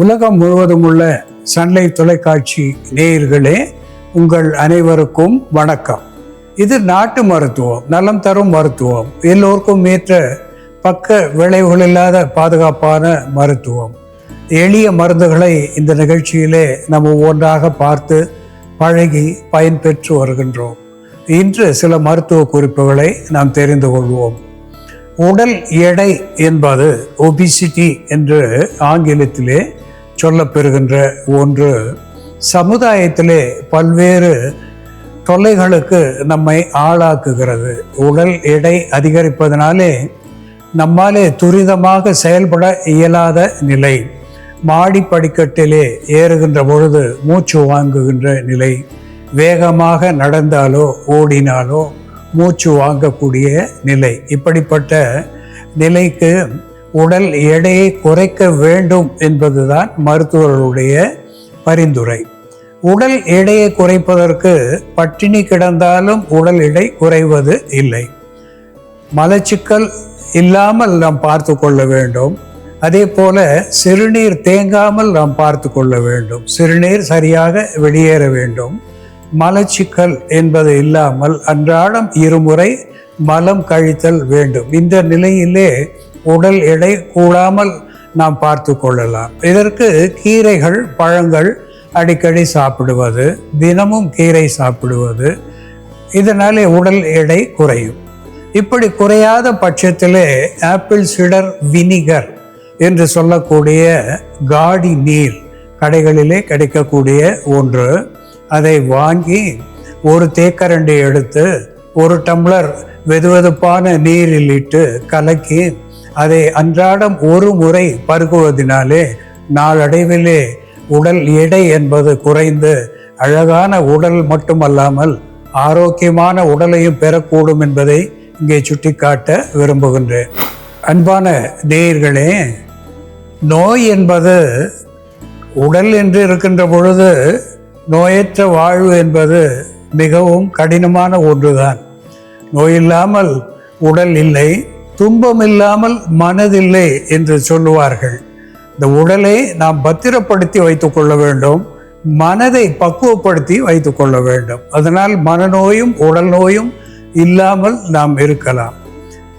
உலகம் முழுவதும் உள்ள சன்லைட் தொலைக்காட்சி நேயர்களே உங்கள் அனைவருக்கும் வணக்கம். இது நாட்டு மருத்துவம் நலம் தரும் மருத்துவம். எல்லோருக்கும் ஏற்ற பக்க விளைவுகள் இல்லாத பாதுகாப்பான மருத்துவம். எளிய மருந்துகளை இந்த நிகழ்ச்சியிலே நம்ம ஒவ்வொன்றாக பார்த்து பழகி பயன்பெற்று வருகின்றோம். இன்று சில மருத்துவ குறிப்புகளை நாம் தெரிந்து கொள்வோம். உடல் எடை என்பது ஒபிசிட்டி என்று ஆங்கிலத்திலே சொல்லப்பெறுகின்ற ஒன்று சமுதாயத்திலே பல்வேறு தொல்லைகளுக்கு நம்மை ஆளாக்குகிறது. உடல் எடை அதிகரிப்பதனாலே நம்மாலே துரிதமாக செயல்பட இயலாத நிலை. மாடி படிக்கட்டிலே ஏறுகின்ற பொழுது மூச்சு வாங்குகின்ற நிலை. வேகமாக நடந்தாலோ ஓடினாலோ மூச்சு வாங்கக்கூடிய நிலை. இப்படிப்பட்ட நிலைக்கு உடல் எடையை குறைக்க வேண்டும் என்பதுதான் மருத்துவர்களுடைய பரிந்துரை. உடல் எடையை குறைப்பதற்கு பட்டினி கிடந்தாலும் உடல் எடை குறைவது இல்லை. மலச்சிக்கல் இல்லாமல் நாம் பார்த்து கொள்ள வேண்டும். அதே போல சிறுநீர் தேங்காமல் நாம் பார்த்து கொள்ள வேண்டும். சிறுநீர் சரியாக வெளியேற வேண்டும். மலச்சிக்கல் என்பது இல்லாமல் அன்றாடம் இருமுறை மலம் கழித்தல் வேண்டும். இந்த நிலையிலே உடல் எடை கூடாமல் நாம் பார்த்து கொள்ளலாம். இதற்கு கீரைகள் பழங்கள் அடிக்கடி சாப்பிடுவது தினமும் கீரை சாப்பிடுவது இதனாலே உடல் எடை குறையும். இப்படி குறையாத பட்சத்திலே ஆப்பிள் சிடர் வினிகர் என்று சொல்லக்கூடிய காடி நீர் கடைகளிலே கிடைக்கக்கூடிய ஒன்று. அதை வாங்கி ஒரு தேக்கரண்டி எடுத்து ஒரு டம்ளர் வெதுவெதுப்பான நீரில் இட்டு கலக்கி அதை அன்றாடம் ஒரு முறை பருகுவதினாலே நாளடைவிலே உடல் எடை என்பது குறைந்து அழகான உடல் மட்டுமல்லாமல் ஆரோக்கியமான உடலையும் பெறக்கூடும் என்பதை இங்கே சுட்டிக்காட்ட விரும்புகின்றேன். அன்பான நேயர்களே நோய் என்பது உடல் என்று இருக்கின்ற பொழுது நோயற்ற வாழ்வு என்பது மிகவும் கடினமான ஒன்றுதான். நோய் இல்லாமல் உடல் இல்லை. துன்பம் இல்லாமல் மனதில்லை என்று சொல்லுவார்கள். இந்த உடலை நாம் பத்திரப்படுத்தி வைத்துக்கொள்ள வேண்டும். மனதை பக்குவப்படுத்தி வைத்துக்கொள்ள வேண்டும். அதனால் மனநோயும் உடல் நோயும் இல்லாமல் நாம் இருக்கலாம்.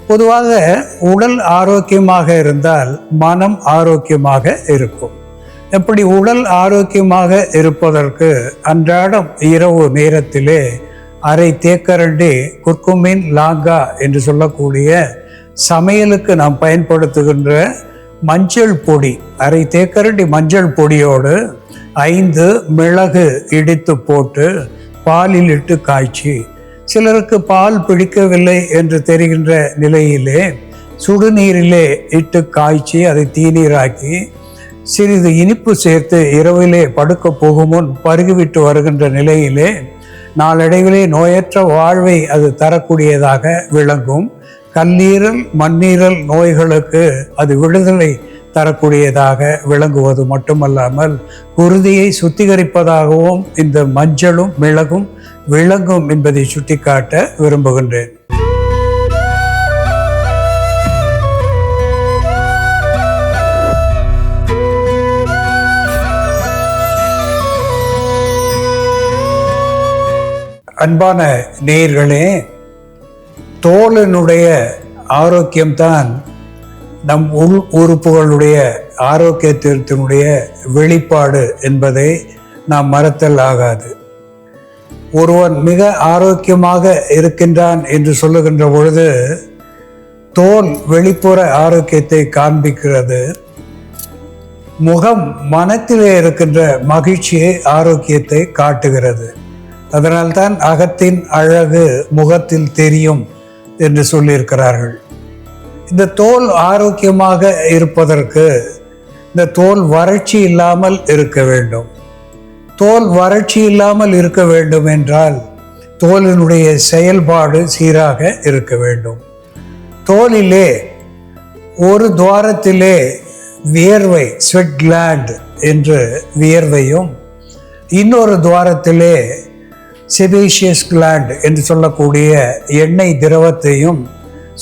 பொதுவாக உடல் ஆரோக்கியமாக இருந்தால் மனம் ஆரோக்கியமாக இருக்கும். எப்படி உடல் ஆரோக்கியமாக இருப்பதற்கு அன்றாடம் இரவு நேரத்திலே அரை தேக்கரண்டி குர்குமின் லாங்கா என்று சொல்லக்கூடிய சமையலுக்கு நாம் பயன்படுத்துகின்ற மஞ்சள் பொடி அரை தேக்கரண்டி மஞ்சள் பொடியோடு ஐந்து மிளகு இடித்து போட்டு பாலில் இட்டு காய்ச்சி சிலருக்கு பால் பிடிக்கவில்லை என்று தெரிகின்ற நிலையிலே சுடுநீரிலே இட்டு காய்ச்சி அதை தீநீராக்கி சிறிது இனிப்பு சேர்த்து இரவிலே படுக்க போகும் முன் பருகிவிட்டு வருகின்ற நிலையிலே நாளடைவிலே நோயற்ற வாழ்வை அது தரக்கூடியதாக விளங்கும். கல்லீரல் மண்ணீரல் நோய்களுக்கு அது விடுதலை தரக்கூடியதாக விளங்குவது மட்டுமல்லாமல் குருதியை சுத்திகரிப்பதாகவும் இந்த மஞ்சளும் மிளகும் விளங்கும் என்பதை சுட்டிக்காட்ட விரும்புகின்றேன். அன்பான நேயர்களே தோலினுடைய ஆரோக்கியம்தான் நம் உள் உறுப்புகளுடைய ஆரோக்கியத்தினுடைய வெளிப்பாடு என்பதை நாம் மறத்தல் ஆகாது. ஒருவன் மிக ஆரோக்கியமாக இருக்கின்றான் என்று சொல்லுகின்ற பொழுது தோல் வெளிப்புற ஆரோக்கியத்தை காண்பிக்கிறது. முகம் மனத்திலே இருக்கின்ற மகிழ்ச்சியை ஆரோக்கியத்தை காட்டுகிறது. அதனால்தான் அகத்தின் அழகு முகத்தில் தெரியும். என்று சொல்லியிருக்கிறார்கள். இந்த தோல் ஆரோக்கியமாக இருப்பதற்கு இந்த தோல் வறட்சி இல்லாமல் இருக்க வேண்டும். தோல் வறட்சி இல்லாமல் இருக்க வேண்டும் என்றால் தோலினுடைய செயல்பாடு சீராக இருக்க வேண்டும். தோலிலே ஒரு துவாரத்திலே வியர்வை ஸ்வெட் கிளாண்ட் என்று வியர்வையும் இன்னொரு துவாரத்திலே செபேஷியஸ் கிளாண்ட் என்று சொல்லக்கூடிய எண்ணெய் திரவத்தையும்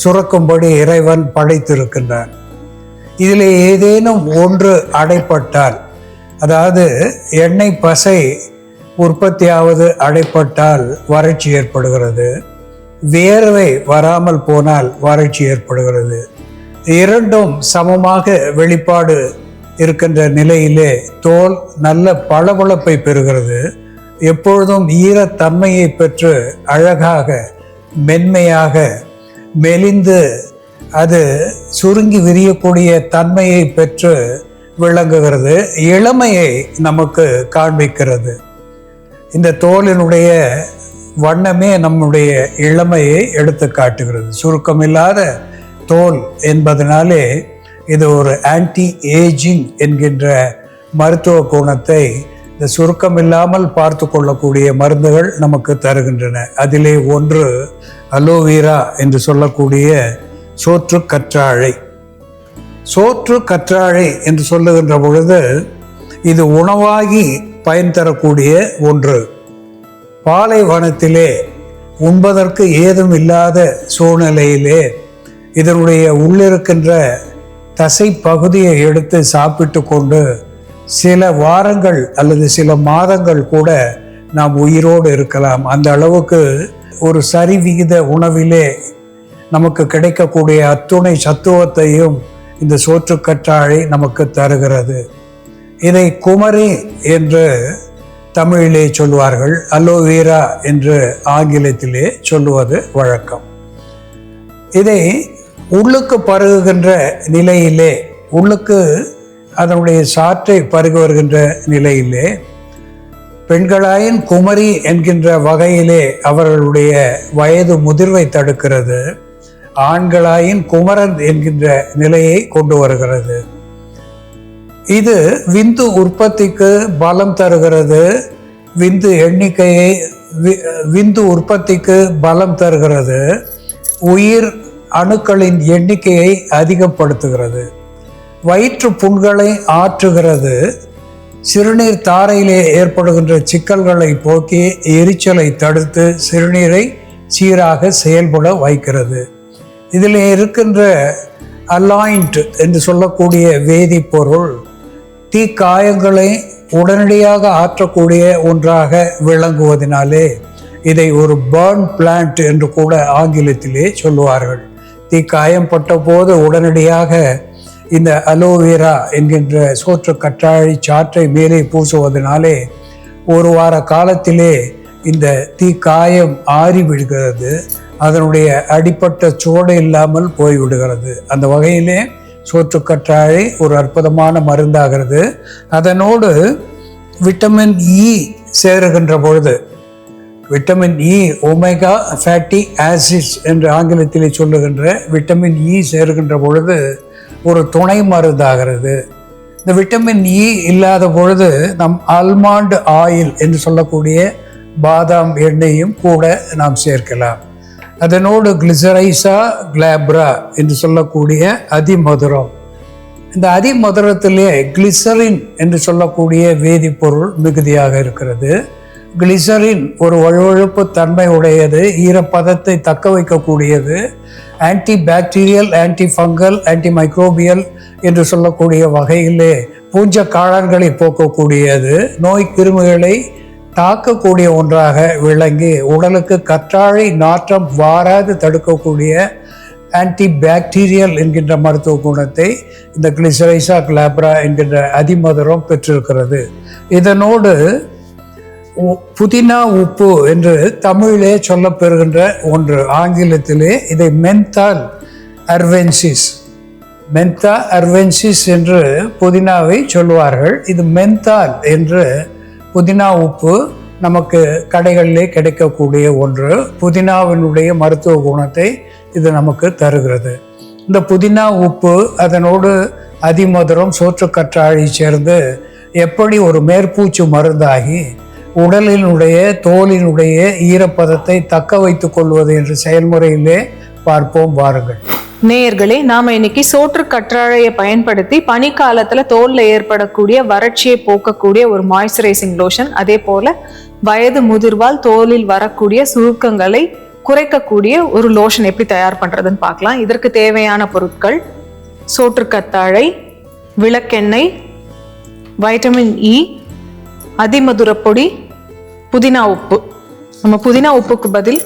சுரக்கும்படி இறைவன் படைத்திருக்கின்றான். இதில் ஏதேனும் ஒன்று அடைப்பட்டால் அதாவது எண்ணெய் பசை உற்பத்தியாவது அடைப்பட்டால் வறட்சி ஏற்படுகிறது. வேர்வை வராமல் போனால் வறட்சி ஏற்படுகிறது. இரண்டும் சமமாக வெளிப்பாடு இருக்கின்ற நிலையிலே தோல் நல்ல பளபளப்பை பெறுகிறது. எப்பொழுதும் ஈரத்தன்மையை பெற்று அழகாக மென்மையாக மெலிந்து அது சுருங்கி விரியக்கூடிய தன்மையை பெற்று விளங்குகிறது இளமையை நமக்கு காண்பிக்கிறது. இந்த தோலினுடைய வண்ணமே நம்முடைய இளமையை எடுத்து காட்டுகிறது. சுருக்கமில்லாத தோல் என்பதனாலே இது ஒரு ஆன்டி ஏஜிங் என்கின்ற மருத்துவ குணத்தை இந்த சுருக்கம் இல்லாமல் பார்த்து கொள்ளக்கூடிய மருந்துகள் நமக்கு தருகின்றன. அதிலே ஒன்று அலோவேரா என்று சொல்லக்கூடிய சோற்று கற்றாழை. சோற்று கற்றாழை என்று சொல்லுகின்ற பொழுது இது உணவாகி பயன் தரக்கூடிய ஒன்று. பாலைவனத்திலே உண்பதற்கு ஏதும் இல்லாத சூழ்நிலையிலே இதனுடைய உள்ளிருக்கின்ற தசை பகுதியை எடுத்து சாப்பிட்டு கொண்டு சில வாரங்கள் அல்லது சில மாதங்கள் கூட நாம் உயிரோடு இருக்கலாம். அந்த அளவுக்கு ஒரு சரிவிகித உணவிலே நமக்கு கிடைக்கக்கூடிய அத்துணை சத்துவத்தையும் இந்த சோற்றுக்கற்றாழை நமக்கு தருகிறது. இதை குமரி என்று தமிழிலே சொல்வார்கள் அலோவேரா என்று ஆங்கிலத்திலே சொல்லுவது வழக்கம். இதை உள்ளுக்கு பருகுகின்ற நிலையிலே உள்ளுக்கு அதனுடைய சாற்றை பருகு வருகின்ற நிலையிலே பெண்களாயின் குமரி என்கின்ற வகையிலே அவர்களுடைய வயது முதிர்வை தடுக்கிறது. ஆண்களாயின் குமரன் என்கின்ற நிலையை கொண்டு வருகிறது. இது விந்து உற்பத்திக்கு பலம் தருகிறது. விந்து எண்ணிக்கையை வி- விந்து உற்பத்திக்கு பலம் தருகிறது. உயிர் அணுக்களின் எண்ணிக்கையை அதிகப்படுத்துகிறது. வயிற்று புண்களை ஆற்றுகிறது. சிறுநீர் தாரையிலே ஏற்படுகின்ற சிக்கல்களை போக்கி எரிச்சலை தடுத்து சிறுநீரை சீராக செயல்பட வைக்கிறது. இதில் இருக்கின்ற அலாயிண்ட் என்று சொல்லக்கூடிய வேதிப்பொருள் தீக்காயங்களை உடனடியாக ஆற்றக்கூடிய ஒன்றாக விளங்குவதனாலே இதை ஒரு பேர்ன் பிளான்ட் என்று கூட ஆங்கிலத்திலே சொல்லுவார்கள். தீக்காயம் பட்ட போது உடனடியாக இந்த அலோவேரா என்கின்ற சோற்று கற்றாழை சாற்றை மேலே பூசுவதனாலே ஒரு வார காலத்திலே இந்த தீக்காயம் ஆறி விடுகிறது. அதனுடைய அடிப்பட்ட சூடு இல்லாமல் போய்விடுகிறது. அந்த வகையிலே சோற்று கற்றாழை ஒரு அற்புதமான மருந்தாகிறது. அதனோடு விட்டமின் இ e சேருகின்ற பொழுது vitamin E omega fatty acids என்று ஆங்கிலத்திலே சொல்லுகின்ற விட்டமின் இ e சேருகின்ற பொழுது ஒரு துணை மருந்தாகிறது. இந்த விட்டமின் இ e இல்லாத பொழுது நம் ஆல்மாண்ட் ஆயில் என்று சொல்லக்கூடிய பாதாம் எண்ணெயும் கூட நாம் சேர்க்கலாம். அதனோடு கிளிசரைசா கிளாப்ரா என்று சொல்லக்கூடிய அதிமதுரம். இந்த அதிமதுரத்திலே கிளிசரின் என்று சொல்லக்கூடிய வேதிப்பொருள் மிகுதியாக இருக்கிறது. கிளிசரின் ஒரு வழுவழுப்பு தன்மை உடையது ஈரப்பதத்தை தக்க வைக்கக்கூடியது antibacterial antifungal antimicrobial என்று சொல்லக்கூடிய வகையிலே பூஞ்ச காளான்களை போக்கக்கூடியது. நோய் கிருமிகளை தாக்கக்கூடிய ஒன்றாக விளங்கி உடலுக்கு கற்றாழை நாற்றம் வாராது தடுக்கக்கூடிய ஆன்டி பாக்டீரியல் என்கின்ற மருத்துவ குணத்தை இந்த கிளிசரைசா கிளாப்ரா என்கின்ற அதிமதுரம் பெற்றிருக்கிறது. இதனோடு புதினா உப்பு என்று தமிழிலே சொல்லப்பெறுகின்ற ஒன்று. ஆங்கிலத்திலே இதை மென்தால் அர்வென்சிஸ் மென்தா அர்வென்சிஸ் என்று புதினாவை சொல்லுவார்கள் இது மென்தால் என்று புதினா உப்பு நமக்கு கடைகளிலே கிடைக்கக்கூடிய ஒன்று. புதினாவினுடைய மருத்துவ குணத்தை இது நமக்கு தருகிறது. இந்த புதினா உப்பு அதனோடு அதிமதுரம் சோற்றுக்கற்றாழை சேர்ந்து எப்படி ஒரு மேற்பூச்சு மருந்தாகி உடலினுடைய தோலினுடைய ஈரப்பதத்தை தக்க வைத்துக் கொள்வது என்ற செயல்முறையிலே பார்ப்போம் வாருங்கள். நேயர்களே நாம இன்னைக்கு சோற்று கற்றாழையை பயன்படுத்தி பனிக்காலத்துல தோல்ல ஏற்படக்கூடிய வறட்சியை போக்கக்கூடிய ஒரு மாய்ஸ்சரைசிங் லோஷன் அதே போல வயது முதிர்வால் தோலில் வரக்கூடிய சுருக்கங்களை குறைக்கக்கூடிய ஒரு லோஷன் எப்படி தயார் பண்றதுன்னு பார்க்கலாம். இதற்கு தேவையான பொருட்கள் சோற்று கத்தாழை விளக்கெண்ணெய் வைட்டமின் இ e, அதிமதுரப்பொடி புதினா உப்பு. நம்ம புதினா உப்புக்கு பதில்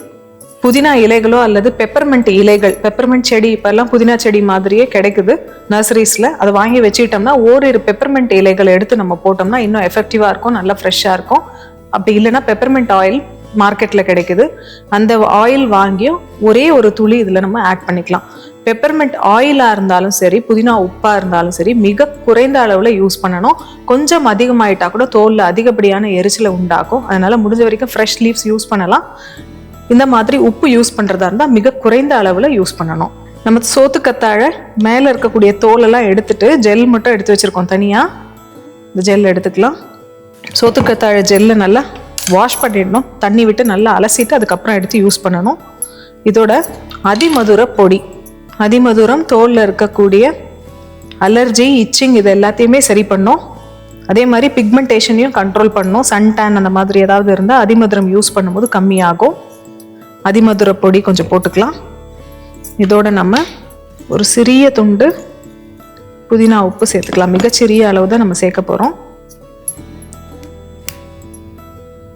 புதினா இலைகளோ அல்லது பெப்பர்மெண்ட் இலைகள் பெப்பர்மெண்ட் செடி இப்போல்லாம் புதினா செடி மாதிரியே கிடைக்குது. நர்சரிஸில் அதை வாங்கி வச்சுக்கிட்டோம்னா ஓரிரு பெப்பர்மெண்ட் இலைகளை எடுத்து நம்ம போட்டோம்னா இன்னும் எஃபெக்டிவாக இருக்கும் நல்லா ஃப்ரெஷ்ஷாக இருக்கும். அப்படி இல்லைன்னா பெப்பர்மெண்ட் ஆயில் மார்க்கெட்டில் கிடைக்குது. அந்த ஆயில் வாங்கியும் ஒரே ஒரு துளி இதில் நம்ம ஆட் பண்ணிக்கலாம். பெப்பர்மெண்ட் ஆயிலாக இருந்தாலும் சரி புதினா உப்பாக இருந்தாலும் சரி மிக குறைந்த அளவில் யூஸ் பண்ணணும். கொஞ்சம் அதிகமாயிட்டா கூட தோலில் அதிகப்படியான எரிச்சலை உண்டாக்கும். அதனால் முடிஞ்ச வரைக்கும் ஃப்ரெஷ் லீவ்ஸ் யூஸ் பண்ணலாம். இந்த மாதிரி உப்பு யூஸ் பண்ணுறதா இருந்தால் மிக குறைந்த அளவில் யூஸ் பண்ணணும். நம்ம சோத்து கத்தாழை மேலே இருக்கக்கூடிய தோலெல்லாம் எடுத்துட்டு ஜெல் மட்டும் எடுத்து வச்சுருக்கோம் தனியாக இந்த ஜெல் எடுத்துக்கலாம். சோத்து கத்தாழை ஜெல்லை நல்லா வாஷ் பண்ணிடணும். தண்ணி விட்டு நல்லா அலசிட்டு அதுக்கப்புறம் எடுத்து யூஸ் பண்ணணும். இதோட அதிமதுர பொடி. அதிமதுரம் தோலில் இருக்கக்கூடிய அலர்ஜி இச்சிங் இது எல்லாத்தையுமே சரி பண்ணும். அதே மாதிரி பிக்மெண்டேஷனையும் கண்ட்ரோல் பண்ணும். சன் டேன் அந்த மாதிரி ஏதாவது இருந்தால் அதிமதுரம் யூஸ் பண்ணும்போது கம்மியாகும். அதிமதுர பொடி கொஞ்சம் போட்டுக்கலாம். இதோட நம்ம ஒரு சிறிய துண்டு புதினா உப்பு சேர்த்துக்கலாம். மிகச்சிறிய அளவு தான் நம்ம சேர்க்க போகிறோம்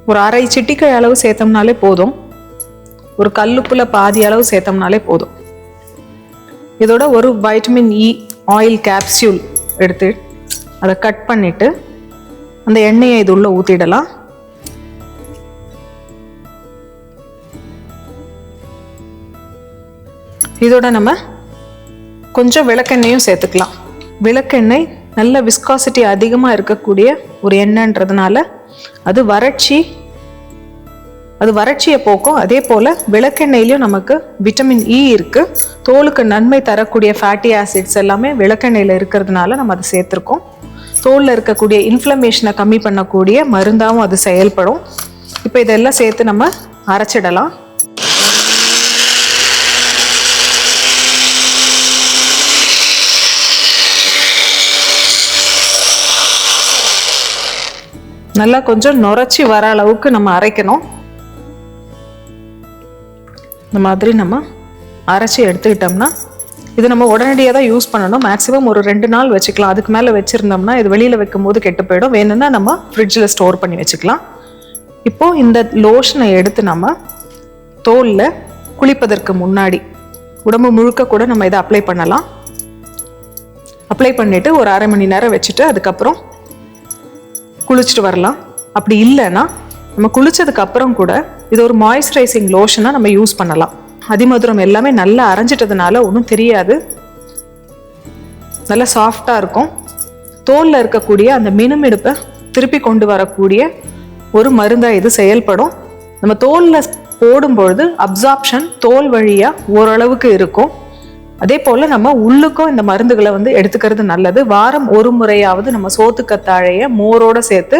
ஒரு அரை சிட்டிக்கை அளவு சேர்த்தோம்னாலே போதும். ஒரு கல்லுப்புல பாதி அளவு சேர்த்தோம்னாலே போதும். இதோட ஒரு வைட்டமின் இ ஆயில் கேப்சியூல் எடுத்து அதை கட் பண்ணிட்டு அந்த எண்ணெயை இது உள்ள ஊற்றிடலாம் இதோட நம்ம கொஞ்சம் விளக்கெண்ணெயும் சேர்த்துக்கலாம். விளக்கெண்ணெய் நல்ல விஸ்காசிட்டி அதிகமாக இருக்கக்கூடிய ஒரு எண்ணெய்ன்றதுனால அது வறட்சி அது வறட்சியை போக்கும். அதே போல் விளக்கெண்ணெயிலையும் நமக்கு விட்டமின் இ e இருக்குது தோலுக்கு நன்மை தரக்கூடிய ஃபேட்டி ஆசிட்ஸ் எல்லாமே விளக்கெண்ணெயில் இருக்கிறதுனால நம்ம அதை சேர்த்துருக்கோம். தோலில் இருக்கக்கூடிய இன்ஃப்ளமேஷனை கம்மி பண்ணக்கூடிய மருந்தாகவும் அது செயல்படும். இப்போ இதெல்லாம் சேர்த்து நம்ம அரைச்சிடலாம். நல்லா கொஞ்சம் நுரைச்சி வர அளவுக்கு நம்ம அரைக்கணும். இந்த மாதிரி நம்ம அரைச்சி எடுத்துக்கிட்டோம்னா இது நம்ம உடனடியாக தான் யூஸ் பண்ணணும். மேக்ஸிமம் ஒரு ரெண்டு நாள் வச்சுக்கலாம். அதுக்கு மேலே வச்சுருந்தோம்னா இது வெளியில் வைக்கும் போது கெட்டு போயிடும். வேணும்னா நம்ம ஃப்ரிட்ஜில் ஸ்டோர் பண்ணி வச்சுக்கலாம். இப்போது இந்த லோஷனை எடுத்து நம்ம தோலில் குளிப்பதற்கு முன்னாடி உடம்பு முழுக்க கூட நம்ம இதை அப்ளை பண்ணலாம். அப்ளை பண்ணிவிட்டு ஒரு அரை மணி நேரம் வச்சுட்டு அதுக்கப்புறம் குளிச்சுட்டு வரலாம். அப்படி இல்லைன்னா நம்ம குளித்ததுக்கு அப்புறம் கூட இது ஒரு மாய்ஸ்சரைசிங் லோஷனாக நம்ம யூஸ் பண்ணலாம். அதிமதுரம் எல்லாமே நல்லா அரைஞ்சிட்டதுனால ஒன்றும் தெரியாது. நல்லா சாஃப்டாக இருக்கும். தோலில் இருக்கக்கூடிய அந்த மினுமிடுப்பை திருப்பி கொண்டு வரக்கூடிய ஒரு மருந்தாக இது செயல்படும். நம்ம தோலில் போடும்பொழுது அப்சார்ப்ஷன் தோல் வழியாக ஓரளவுக்கு இருக்கும். அதே போல் நம்ம உள்ளுக்கும் இந்த மருந்துகளை வந்து எடுத்துக்கிறது நல்லது. வாரம் ஒரு முறையாவது நம்ம சோத்துக்கத்தாழைய மோரோட சேர்த்து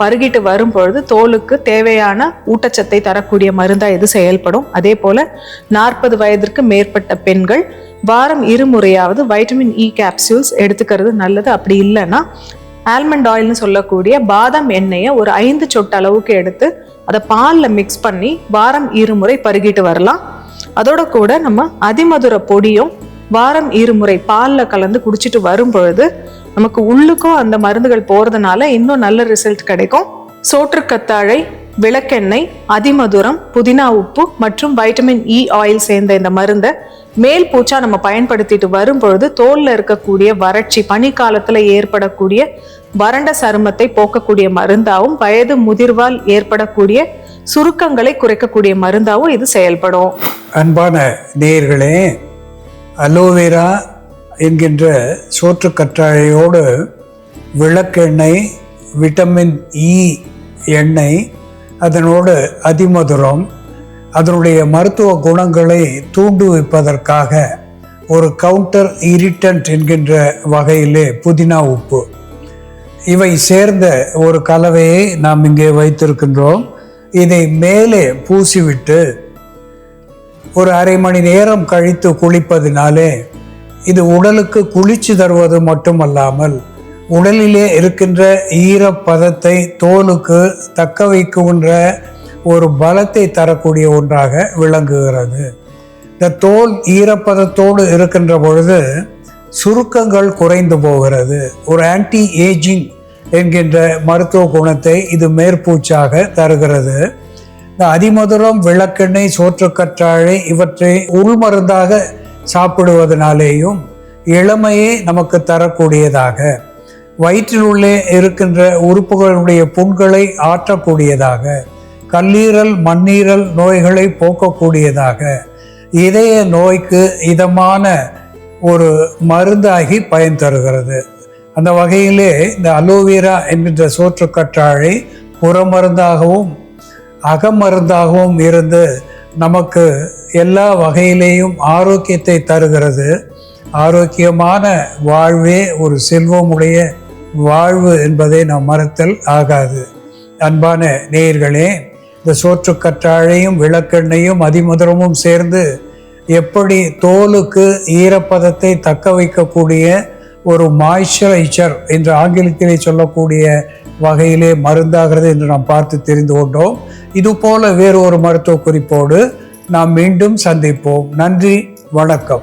பருகிட்டு வரும் பொழுது தோலுக்கு தேவையான ஊட்டச்சத்தை தரக்கூடிய மருந்தாக இது செயல்படும். அதே போல் நாற்பது வயதிற்கு மேற்பட்ட பெண்கள் வாரம் இருமுறையாவது வைட்டமின் e இ கேப்சூல்ஸ் எடுத்துக்கிறது நல்லது. அப்படி இல்லைன்னா ஆல்மண்ட் ஆயில்னு சொல்லக்கூடிய பாதாம் எண்ணெயை ஒரு ஐந்து சொட்டு அளவுக்கு எடுத்து அதை பாலில் மிக்ஸ் பண்ணி வாரம் இருமுறை பருகிட்டு வரலாம். அதோட கூட நம்ம அதிமதுர பொடியும் வாரம் இருமுறை பாலில் கலந்து குடிச்சிட்டு வரும் பொழுது நமக்கு உள்ளுக்கும் அந்த மருந்துகள் போகிறதுனால இன்னும் நல்ல ரிசல்ட் கிடைக்கும். சோற்றுக்கத்தாழை விளக்கெண்ணெய் அதிமதுரம் புதினா உப்பு மற்றும் வைட்டமின் இ ஆயில் சேர்ந்த இந்த மருந்தை மேல் பூச்சா நம்ம பயன்படுத்திட்டு வரும் பொழுது இருக்கக்கூடிய வறட்சி பனிக்காலத்தில் ஏற்படக்கூடிய வறண்ட சருமத்தை போக்கக்கூடிய மருந்தாகவும் வயது முதிர்வால் ஏற்படக்கூடிய சுருக்கங்களை குறைக்கக்கூடிய மருந்தாகவும் இது செயல்படும். அன்பான நேயர்களே அலோவேரா என்கின்ற சோற்று கற்றாழையோடு விளக்கெண்ணெய் விட்டமின் இ e எண்ணெய் அதனோடு அதிமதுரம் அதனுடைய மருத்துவ குணங்களை தூண்டுவிப்பதற்காக ஒரு கவுண்டர் இரிட்டன்ட் என்கின்ற வகையிலே புதினா உப்பு. இவை சேர்ந்த ஒரு கலவையை நாம் இங்கே வைத்திருக்கின்றோம். இதை மேலே பூசிவிட்டு ஒரு அரை மணி நேரம் கழித்து குளிப்பதினாலே இது உடலுக்கு குளிர்ச்சி தருவது மட்டுமல்லாமல் உடலிலே இருக்கின்ற ஈரப்பதத்தை தோலுக்கு தக்க வைக்கின்ற ஒரு பலத்தை தரக்கூடிய ஒன்றாக விளங்குகிறது. இந்த தோல் ஈரப்பதத்தோடு இருக்கின்ற பொழுது சுருக்கங்கள் குறைந்து போகிறது. ஒரு ஆன்டி ஏஜிங் என்கின்ற மருத்துவ குணத்தை இது மேற்பூச்சாக தருகிறது. இந்த அதிமதுரம் விளக்கெண்ணெய் சோற்றுக்கற்றாழை இவற்றை உள்மருந்தாக சாப்பிடுவதனாலேயும் இளமையை நமக்கு தரக்கூடியதாக. வயிற்றில் உள்ளே இருக்கின்ற உறுப்புகளுடைய புண்களை ஆற்றக்கூடியதாக கல்லீரல் மண்ணீரல் நோய்களை போக்கக்கூடியதாக இதய நோய்க்கு இதமான ஒரு மருந்தாகி பயன் தருகிறது. அந்த வகையிலே இந்த அலோவேரா என்கின்ற சோற்றுக்கற்றாழை புறமருந்தாகவும் அகமருந்தாகவும் இருந்து நமக்கு எல்லா வகையிலேயும் ஆரோக்கியத்தை தருகிறது. ஆரோக்கியமான வாழ்வே ஒரு செல்வமுடைய வாழ்வு என்பதை நாம் மறத்தல் ஆகாது. அன்பான நேயர்களே இந்த சோற்றுக்கற்றாழையும் விளக்கெண்ணையும் அதிமதுரமும் சேர்ந்து எப்படி தோலுக்கு ஈரப்பதத்தை தக்க வைக்கக்கூடிய ஒரு மாய்ஸ்சரைசர் என்று ஆங்கிலத்திலே சொல்லக்கூடிய வகையிலே மருந்தாகிறது என்று நாம் பார்த்து தெரிந்து கொண்டோம். இதுபோல வேறு ஒரு மருத்துவ குறிப்போடு நாம் மீண்டும் சந்திப்போம். நன்றி வணக்கம்.